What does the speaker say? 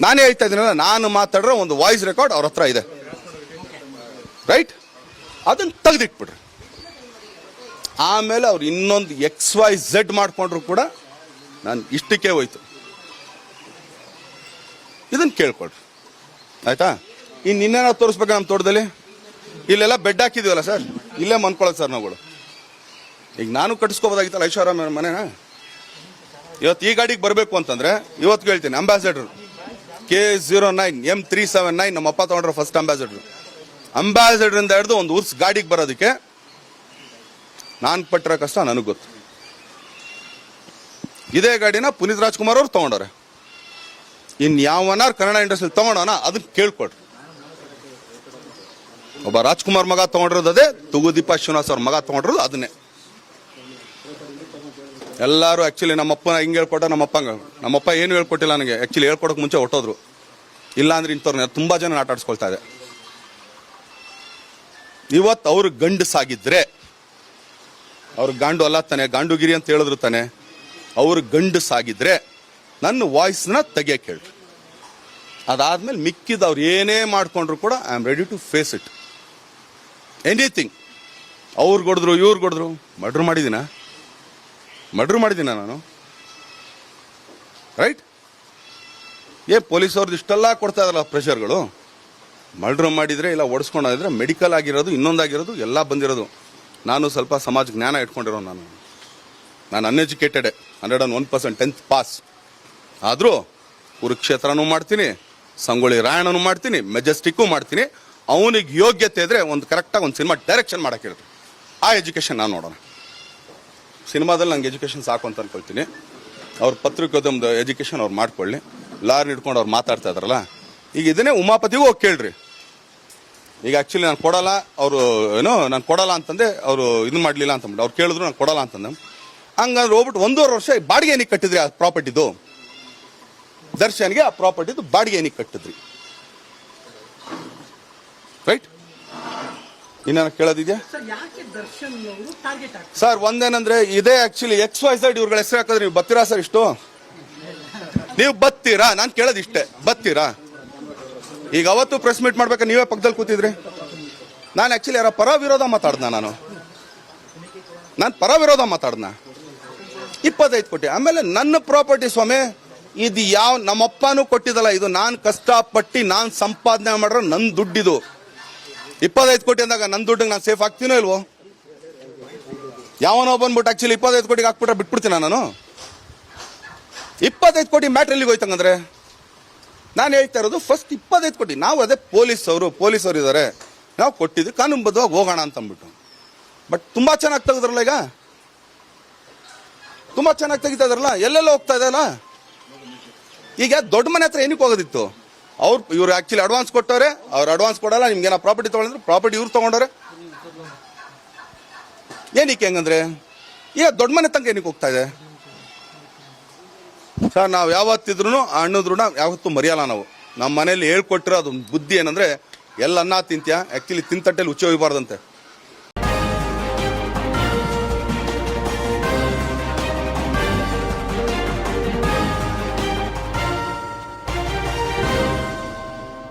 ನಾನೇ ಹೇಳ್ತಾ ಇದ್ದೀನಲ್ಲ ನಾನು ಮಾತಾಡಿರೋ ಒಂದು ವಾಯ್ಸ್ ರೆಕಾರ್ಡ್ ಅವ್ರ ಹತ್ರ ಇದೆ. ರೈಟ್ ಅದನ್ನ ತೆಗೆದಿಟ್ಬಿಡ್ರಿ. ಆಮೇಲೆ ಅವ್ರು ಇನ್ನೊಂದು ಎಕ್ಸ್ ವೈ ಝೆಡ್ ಮಾಡಿಕೊಂಡ್ರು ಕೂಡ ನಾನು ಇಷ್ಟಕ್ಕೆ ಹೋಯ್ತು. ಇದನ್ನ ಕೇಳ್ಕೊಳ್ರಿ. ಆಯ್ತಾ? ಇನ್ನು ಇನ್ನೇನೋ ತೋರಿಸ್ಬೇಕಾ ನಮ್ಮ ತೋಟದಲ್ಲಿ? ಇಲ್ಲೆಲ್ಲ ಬೆಡ್ ಹಾಕಿದೀವಲ್ಲ ಸರ್ ಇಲ್ಲೇ ಮನ್ಕೊಳ್ಳೋದು ಸರ್ ನಾವುಗಳು ಈಗ ನಾನು ಕಟ್ಟಿಸ್ಕೋಬೋದಾಗಿತ್ತಲ್ಲ ಐಶ್ವರ್ಯ ಮನೆನ? ಇವತ್ತು ಈ ಗಾಡಿಗೆ ಬರಬೇಕು ಅಂತಂದ್ರೆ ಇವತ್ತು ಹೇಳ್ತೀನಿ ambassador K zero nine M three seven nine ನಮ್ಮಪ್ಪ ತಗೊಂಡ್ರೆ ಫಸ್ಟ್ ಅಂಬಾಸಿಡರ್ ಅಂಬಾಸಡರ್ ಇಂದ ಹಿಡಿದು ಒಂದು ಉರ್ಸ್ ಗಾಡಿಗೆ ಬರೋದಕ್ಕೆ ನಾನು ಪಟ್ಟಿರೋ ಕಷ್ಟ ನನಗೆ ಗೊತ್ತು. ಇದೇ ಗಾಡಿನ ಪುನೀತ್ ರಾಜ್ಕುಮಾರ್ ಅವ್ರು ತೊಗೊಂಡವ್ರೆ. ಇನ್ ಯಾವನಾರು ಕನ್ನಡ ಇಂಡಸ್ಟ್ರಿ ತೊಗೊಂಡೋಣ ಅದನ್ನ ಕೇಳ್ಕೊಡ್ರಿ ಒಬ್ಬ ರಾಜ್ಕುಮಾರ್ ಮಗ ತೊಗೊಂಡಿರೋದು ಅದೇ, ತುಗುದೀಪ ಶ್ರೀನಿವಾಸ್ ಅವ್ರ ಮಗ ತೊಗೊಂಡಿರೋದು ಅದನ್ನೇ. ಎಲ್ಲರೂ ಆ್ಯಕ್ಚುಲಿ ನಮ್ಮಪ್ಪನ ಹಿಂಗೆ ಹೇಳ್ಕೊಟ್ಟ ನಮ್ಮಪ್ಪ ನಮ್ಮಪ್ಪ ಏನು ಹೇಳ್ಕೊಟ್ಟಿಲ್ಲ ನನಗೆ. ಆ್ಯಕ್ಚುಲಿ ಹೇಳ್ಕೊಡೋಕೆ ಮುಂಚೆ ಹೊಟ್ಟೋದ್ರು ಇಲ್ಲ ಅಂದ್ರೆ ಇಂಥವ್ರನ್ನ ತುಂಬ ಜನ ಆಟ ಆಡಿಸ್ಕೊಳ್ತಾ ಇದೆ. ಇವತ್ತು ಅವ್ರು ಗಂಡಸಾಗಿದ್ರೆ ಅವ್ರ ಗಾಂಡು ಅಲ್ಲ ತಾನೆ, ಗಾಂಡುಗಿರಿ ಅಂತ ಹೇಳಿದ್ರು ತಾನೆ, ಅವ್ರು ಗಂಡಸಾಗಿದ್ರೆ ನನ್ನ ವಾಯ್ಸ್ನ ತೆಗಿಯಕ್ಕೆ ಹೇಳ್ರಿ ಅದಾದ್ಮೇಲೆ ಮಿಕ್ಕಿದ ಅವ್ರು ಏನೇ ಮಾಡಿಕೊಂಡ್ರು ಕೂಡ I am ready to face it anything ಅವ್ರು ಕೊಡಿದ್ರು, ಇವ್ರು ಕೊಡಿದ್ರು ಮರ್ಡ್ರ್ ಮಾಡಿದ್ದೀನ ಮರ್ಡ್ರ್ ಮಾಡಿದ್ದೀನ ನಾನು? ರೈಟ್ ಏ ಪೊಲೀಸ್ ಅವ್ರದ್ದು ಇಷ್ಟೆಲ್ಲ ಕೊಡ್ತಾ ಇದಾರಲ್ಲ ಪ್ರೆಷರ್ಗಳು ಮರ್ಡ್ರ್ ಮಾಡಿದರೆ ಇಲ್ಲ ಓಡಿಸ್ಕೊಂಡಿದ್ರೆ ಮೆಡಿಕಲ್ ಆಗಿರೋದು, ಇನ್ನೊಂದಾಗಿರೋದು, ಎಲ್ಲ ಬಂದಿರೋದು. ನಾನು ಸ್ವಲ್ಪ ಸಮಾಜ ಜ್ಞಾನ ಇಟ್ಕೊಂಡಿರೋ ನಾನು. ನಾನು uneducated hundred and one percent tenth pass ಆದರೂ ಕುರುಕ್ಷೇತ್ರನೂ ಮಾಡ್ತೀನಿ, ಸಂಗೊಳ್ಳಿ ರಾಯಣ್ಣನೂ ಮಾಡ್ತೀನಿ ಮೆಜೆಸ್ಟಿಕ್ಕು ಮಾಡ್ತೀನಿ. ಅವನಿಗೆ ಯೋಗ್ಯತೆ ಇದ್ರೆ ಒಂದು ಕರೆಕ್ಟಾಗಿ ಒಂದು ಸಿನಿಮಾ ಡೈರೆಕ್ಷನ್ ಮಾಡಕ್ಕೆ ಹೇಳ್ತೀನಿ ಆ ಎಜುಕೇಷನ್ ನಾನು ನೋಡೋಣ. ಸಿನಿಮಾದಲ್ಲಿ ನಂಗೆ ಎಜುಕೇಷನ್ ಸಾಕು ಅಂತ ಅನ್ಕೊಳ್ತೀನಿ. ಅವ್ರ ಪತ್ರಿಕೋದ್ಯಮದ ಎಜುಕೇಷನ್ ಅವ್ರು ಮಾಡ್ಕೊಳ್ಳಿ. ಲಾರ್ ಹಿಡ್ಕೊಂಡು ಅವ್ರು ಮಾತಾಡ್ತಾ ಇದಾರಲ್ಲ ಈಗ ಇದನ್ನೇ ಉಮಾಪತಿಗೂ ಹೋಗಿ ಕೇಳ್ರಿ. ಈಗ ಆ್ಯಕ್ಚುಲಿ ನಾನು ಕೊಡಲ್ಲ, ಅವರು ಏನೋ, ನಾನು ಕೊಡಲ್ಲ ಅಂತಂದೆ, ಅವರು ಇದು ಮಾಡಲಿಲ್ಲ ಅಂತಂದ್ಬಿಟ್ಟು ಅವ್ರು ಕೇಳಿದ್ರು ನಾನು ಕೊಡಲ್ಲ ಅಂತಂದೆ. ಹಂಗಂದ್ರೆ ಹೋಗ್ಬಿಟ್ಟು ಒಂದೂವರೆ ವರ್ಷ ಬಾಡಿಗೆ ಏನಕ್ಕೆ ಕಟ್ಟಿದ್ರಿ ಆ ಪ್ರಾಪರ್ಟಿದು? ದರ್ಶನ್ಗೆ ಆ ಪ್ರಾಪರ್ಟಿದು ಬಾಡಿಗೆ ಏನಕ್ಕೆ ಕಟ್ಟಿದ್ರಿ? ರೈಟ್ ಇನ್ನೇನ ಕೇಳೋದಿದ್ಯಾ? ಸರ್ ಒಂದೇನಂದ್ರೆ ಇದೇ ಆಕ್ಚುಲಿ ಎಕ್ಸ್ ವೈ ಸೈಡ್ ಇವ್ರಗಳ ಹೆಸರು ಹಾಕಿದ್ರೆ ನೀವು ಬತ್ತೀರಾ ಸರ್ ಇಷ್ಟು? ನೀವು ಬತ್ತೀರಾ ನಾನು ಕೇಳೋದು ಇಷ್ಟೇ. ಬತ್ತೀರಾ ಈಗ ಅವತ್ತು ಪ್ರೆಸ್ ಮೀಟ್ ಮಾಡ್ಬೇಕಾದ್ರೆ ನೀವೇ ಪಕ್ಕದಲ್ಲಿ ಕೂತಿದ್ರಿ. ನಾನು ಆಕ್ಚುಲಿ ಯಾರ ಪರ ವಿರೋಧ ಮಾತಾಡ್ದ ನಾನು. ನಾನು ಪರ ವಿರೋಧ ಮಾತಾಡ್ದ ಇಪ್ಪತ್ತೈದು ಕೋಟಿ. ಆಮೇಲೆ ನನ್ನ ಪ್ರಾಪರ್ಟಿ ಸ್ವಾಮಿ ಇದು ಯಾವ ನಮ್ಮಪ್ಪನೂ ಕೊಟ್ಟಿದ್ದಲ್ಲ ಇದು ನಾನು ಕಷ್ಟಪಟ್ಟು ನಾನು ಸಂಪಾದನೆ ಮಾಡಿರೋ ನನ್ನ ದುಡ್ಡಿದು. ಇಪ್ಪತ್ತೈದು ಕೋಟಿ ಅಂದಾಗ ನನ್ನ ದುಡ್ಡಿಗೆ ನಾನು ಸೇಫ್ ಆಗ್ತೀನೋ ಇಲ್ವೋ? ಯಾವನೋ ಬಂದ್ಬಿಟ್ಟು ಆಕ್ಚುಲಿ ಇಪ್ಪತ್ತೈದು ಕೋಟಿಗೆ ಹಾಕ್ಬಿಟ್ರೆ ಬಿಟ್ಬಿಡ್ತೀನ ನಾನು? ಇಪ್ಪತ್ತೈದು ಕೋಟಿ ಮ್ಯಾಟ್ರ್ ಎಲ್ಲಿಗೆ ಹೋಯ್ತಂಗಂದ್ರೆ ನಾನು ಹೇಳ್ತಾ ಇರೋದು ಫಸ್ಟ್ ಇಪ್ಪತ್ತೈದು ಕೋಟಿ. ನಾವು ಅದೇ ಪೊಲೀಸ್ ಅವರು ಪೊಲೀಸ್ ಅವರು ಇದ್ದಾರೆ ನಾವು ಕೊಟ್ಟಿದ್ದು ಕಾನೂನುಬದ್ಧವಾಗಿ ಹೋಗೋಣ ಅಂತ ಅಂದ್ಬಿಟ್ಟು. ಬಟ್ ತುಂಬಾ ಚೆನ್ನಾಗಿ ತೆಗೆದ್ರಲ್ಲ ಈಗ? ತುಂಬಾ ಚೆನ್ನಾಗಿ ತೆಗಿತಾ ಇದಾರಲ್ಲ? ಎಲ್ಲೆಲ್ಲ ಹೋಗ್ತಾ ಇದೆಯಲ್ಲ ಈಗ ದೊಡ್ಡ ಮನೆ ಹತ್ರ ಏನಕ್ಕೆ ಹೋಗೋದಿತ್ತು? ಅವ್ರು, ಇವ್ರು ಆಕ್ಚುಲಿ ಅಡ್ವಾನ್ಸ್ ಕೊಟ್ಟವ್ರೆ, ಅವ್ರು ಅಡ್ವಾನ್ಸ್ ಕೊಡಲ್ಲ ನಿಮ್ಗೆ ಏನೋ ಪ್ರಾಪರ್ಟಿ ತಗೊಂಡ್ರೆ ಪ್ರಾಪರ್ಟಿ ಇವ್ರು ತಗೊಂಡವ್ರೆ. ಏನಕ್ಕೆ ಹೆಂಗಂದ್ರೆ? ಈಗ ದೊಡ್ಡ ಮನೆ ತನಕ ಏನಕ್ಕೆ ಹೋಗ್ತಾ ಇದೆ? ಸರ್, ನಾವು ಯಾವತ್ತಿದ್ರು ಅಣ್ಣದ್ರು ಯಾವತ್ತೂ ಮರೆಯಲ್ಲ ನಾವು. ನಮ್ಮ ಮನೇಲಿ ಹೇಳ್ಕೊಟ್ಟಿರೋ ಅದೊಂದು ಬುದ್ಧಿ ಏನಂದ್ರೆ ಎಲ್ಲ ಅನ್ನ ತಿಂತ್ಯಾ? ಆಕ್ಚುಲಿ ತಿಂತಟ್ಟೆಲಿ ಉಚ್ಚ ಹೋಗ್ಬಾರ್ದಂತೆ